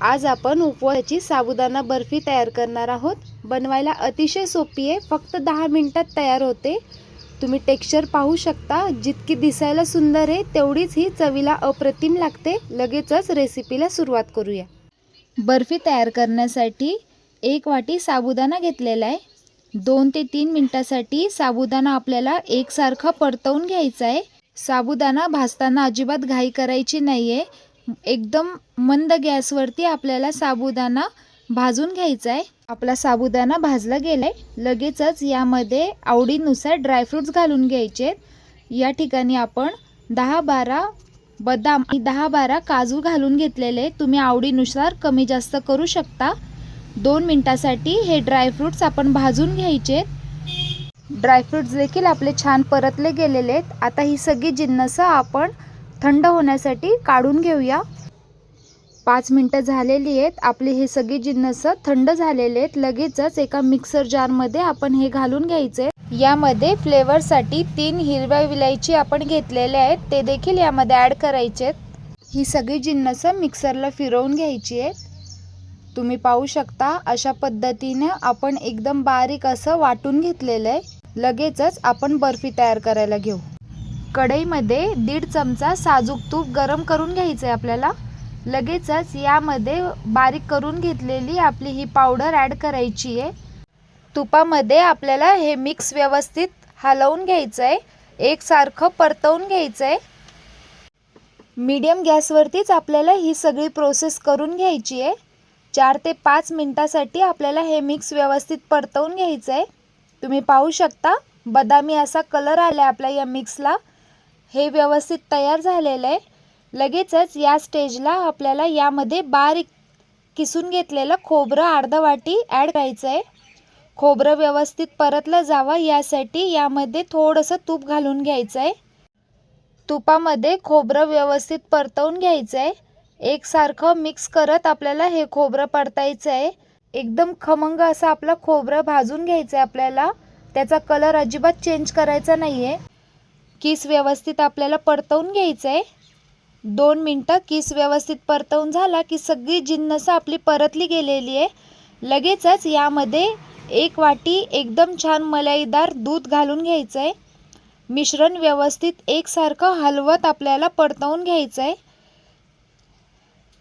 आज आपण उपवासाची साबुदाणा बर्फी तयार करणार आहोत. बनवायला अतिशय सोपी आहे. फक्त दहा मिनटात तयार होते. तुम्ही टेक्स्चर पाहू शकता. जितकी दिसायला सुंदर आहे तेवढीच ही चवीला अप्रतिम लागते. लगेचच रेसिपीला सुरुवात करूया. बर्फी तयार करण्यासाठी एक वाटी साबुदाणा घेतलेला आहे. दोन ते तीन मिनटासाठी साबुदाणा आपल्याला एकसारखा परतवून घ्यायचा आहे. साबुदाणा भाजताना अजिबात घाई करायची नाही आहे एकदम मंद गॅसवरती आपल्याला साबुदाणा भाजून घ्यायचा आहे. आपला साबुदाणा भाजला गेला आहे लगेचच यामध्ये आवडीनुसार ड्रायफ्रूट्स घालून घ्यायचे या ठिकाणी आपण दहा बारा बदाम आणि दहा बारा काजू घालून घेतलेले तुम्ही आवडीनुसार कमी जास्त करू शकता. दोन मिनटासाठी हे ड्रायफ्रूट्स आपण भाजून घ्यायचे ड्रायफ्रूट्स देखील आपले छान परतले गेलेले आहेत. आता ही सगळी जिन्नसं आपण थंड होण्यासाठी काढून घेऊया. पाच मिनटं झालेली आहेत. आपली हे सगळी जिन्नसं थंड झालेले आहेत. लगेचच एका मिक्सर जारमध्ये आपण हे घालून घ्यायचे. यामध्ये फ्लेवरसाठी तीन हिरव्या विलायची आपण घेतलेल्या आहेत. ते देखील यामध्ये ॲड करायचे आहेत. ही सगळी जिन्नसं मिक्सरला फिरवून घ्यायची आहेत. तुम्ही पाहू शकता अशा पद्धतीने आपण एकदम बारीक असं वाटून घेतलेलं आहे. लगेचच आपण बर्फी तयार करायला घेऊ. कढईमध्ये दीड चमचा साजूक तूप गरम करून घ्यायचं आहे आपल्याला. लगेचच यामध्ये बारीक करून घेतलेली आपली ही पावडर ॲड करायची आहे. तुपामध्ये आपल्याला हे मिक्स व्यवस्थित हलवून घ्यायचं आहे एकसारखं परतवून घ्यायचं आहे मीडियम गॅसवरतीच आपल्याला ही सगळी प्रोसेस करून घ्यायची आहे. चार ते पाच मिनटासाठी आपल्याला हे मिक्स व्यवस्थित परतवून घ्यायचं आहे तुम्ही पाहू शकता बदामी असा कलर आला आहे आपल्या या मिक्सला. हे व्यवस्थित तयार झालेलं आहे. लगेचच या स्टेजला आपल्याला यामध्ये बारीक किसून घेतलेलं खोबरं अर्धा वाटी ॲड करायचं आहे खोबरं व्यवस्थित परतलं जावं यासाठी यामध्ये थोडंसं तूप घालून घ्यायचं आहे तुपामध्ये खोबरं व्यवस्थित परतवून घ्यायचं आहे एकसारखं मिक्स करत आपल्याला हे खोबरं परतायचं आहे एकदम खमंग असं आपलं खोबरं भाजून घ्यायचं आहे आपल्याला. त्याचा कलर अजिबात चेंज करायचा नाही आहे किस व्यवस्थित आपल्याला परतवून घ्यायचं आहे दोन मिनटं किस व्यवस्थित परतवून झाला की सगळी जिन्नस आपली परतली गेलेली आहे. लगेचच यामध्ये एक वाटी एकदम छान मलाईदार दूध घालून घ्यायचं आहे मिश्रण व्यवस्थित एकसारखं हलवत आपल्याला परतवून घ्यायचं आहे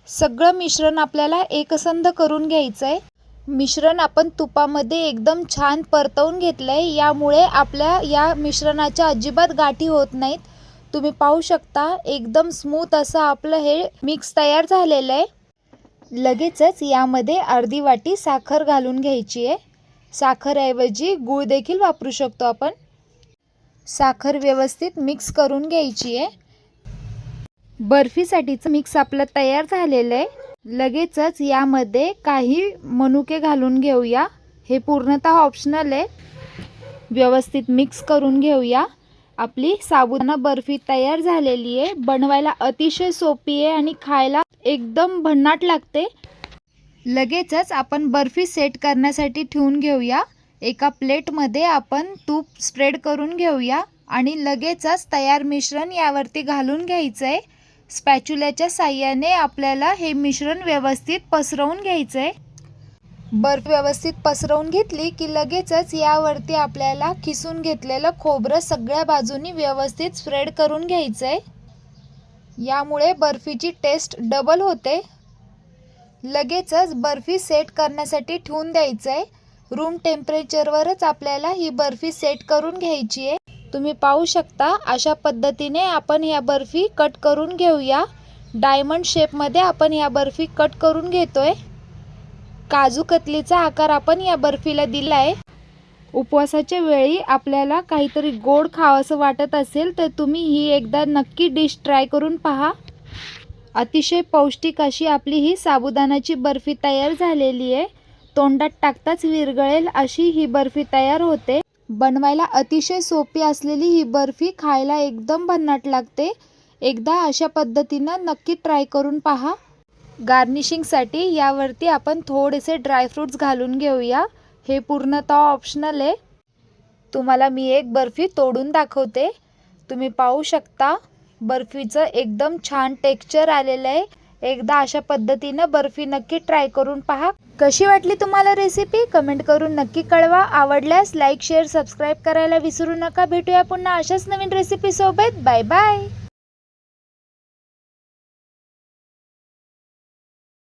सगळं मिश्रण आपल्याला एकसंध करून घ्यायचं आहे मिश्रण आपण तुपामध्ये एकदम छान परतवून घेतलं आहे यामुळे आपल्या या मिश्रणाच्या अजिबात गाठी होत नाहीत. तुम्ही पाहू शकता एकदम स्मूथ असं आपलं हे मिक्स तयार झालेलं आहे लगेचच यामध्ये अर्धी वाटी साखर घालून घ्यायची आहे. साखरऐवजी गूळ देखील वापरू शकतो आपण. साखर व्यवस्थित मिक्स करून घ्यायची आहे. बर्फीसाठीचं मिक्स आपलं तयार झालेलं आहे लगेचच यामध्ये काही मनुके घालून घेऊया. हे पूर्णतः ऑप्शनल आहे. व्यवस्थित मिक्स करून घेऊया. आपली साबुदाणा बर्फी तयार झालेली आहे. बनवायला अतिशय सोपी आहे आणि खायला एकदम भन्नाट लागते. लगेचच आपण बर्फी सेट करण्यासाठी ठेवून घेऊया. एका प्लेटमध्ये आपण तूप स्प्रेड करून घेऊया. आणि लगेचच तयार मिश्रण यावरती घालून घ्यायचं आहे स्पॅच्युल्याच्या साह्याने आपल्याला हे मिश्रण व्यवस्थित पसरवून घ्यायचं आहे बर्फ व्यवस्थित पसरवून घेतली की लगेचच यावरती आपल्याला खिसून घेतलेलं खोबरं सगळ्या बाजूनी व्यवस्थित स्प्रेड करून घ्यायचं आहे यामुळे बर्फीची टेस्ट डबल होते. लगेचच बर्फी सेट करण्यासाठी ठेवून द्यायचं आहे रूम टेम्परेचरवरच आपल्याला ही बर्फी सेट करून घ्यायची आहे तुम्ही पाहू शकता अशा पद्धतीने आपण या बर्फी कट करून घेऊया. डायमंड शेपमध्ये आपण या बर्फी कट करून घेतोय. काजू कतलीचा आकार आपण या बर्फीला दिला आहे उपवासाच्या वेळी आपल्याला काहीतरी गोड खावंसं वाटत असेल तर तुम्ही ही एकदा नक्की डिश ट्राय करून पहा. अतिशय पौष्टिक अशी आपली ही साबुदानाची बर्फी तयार झालेली आहे. तोंडात टाकताच विरगळेल अशी ही बर्फी तयार होते. बनवायला अतिशय सोपी असलेली ही बर्फी खायला एकदम भन्नाट लागते. एकदा अशा पद्धतीनं नक्की ट्राय करून पहा. गार्निशिंगसाठी यावरती आपण थोडेसे ड्रायफ्रूट्स घालून घेऊया. हे पूर्णतः ऑप्शनल आहे. तुम्हाला मी एक बर्फी तोडून दाखवते. तुम्ही पाहू शकता बर्फीचं एकदम छान टेक्स्चर आलेलं आहे. एकदा अशा पद्धतीनं बर्फी नक्की ट्राय करून पहा. कशी वाटली तुम्हाला रेसिपी कमेंट करून नक्की कळवा. आवडल्यास लाईक शेअर सबस्क्राईब करायला विसरू नका. भेटूया पुन्हा अशाच नवीन रेसिपी सोबत. Bye bye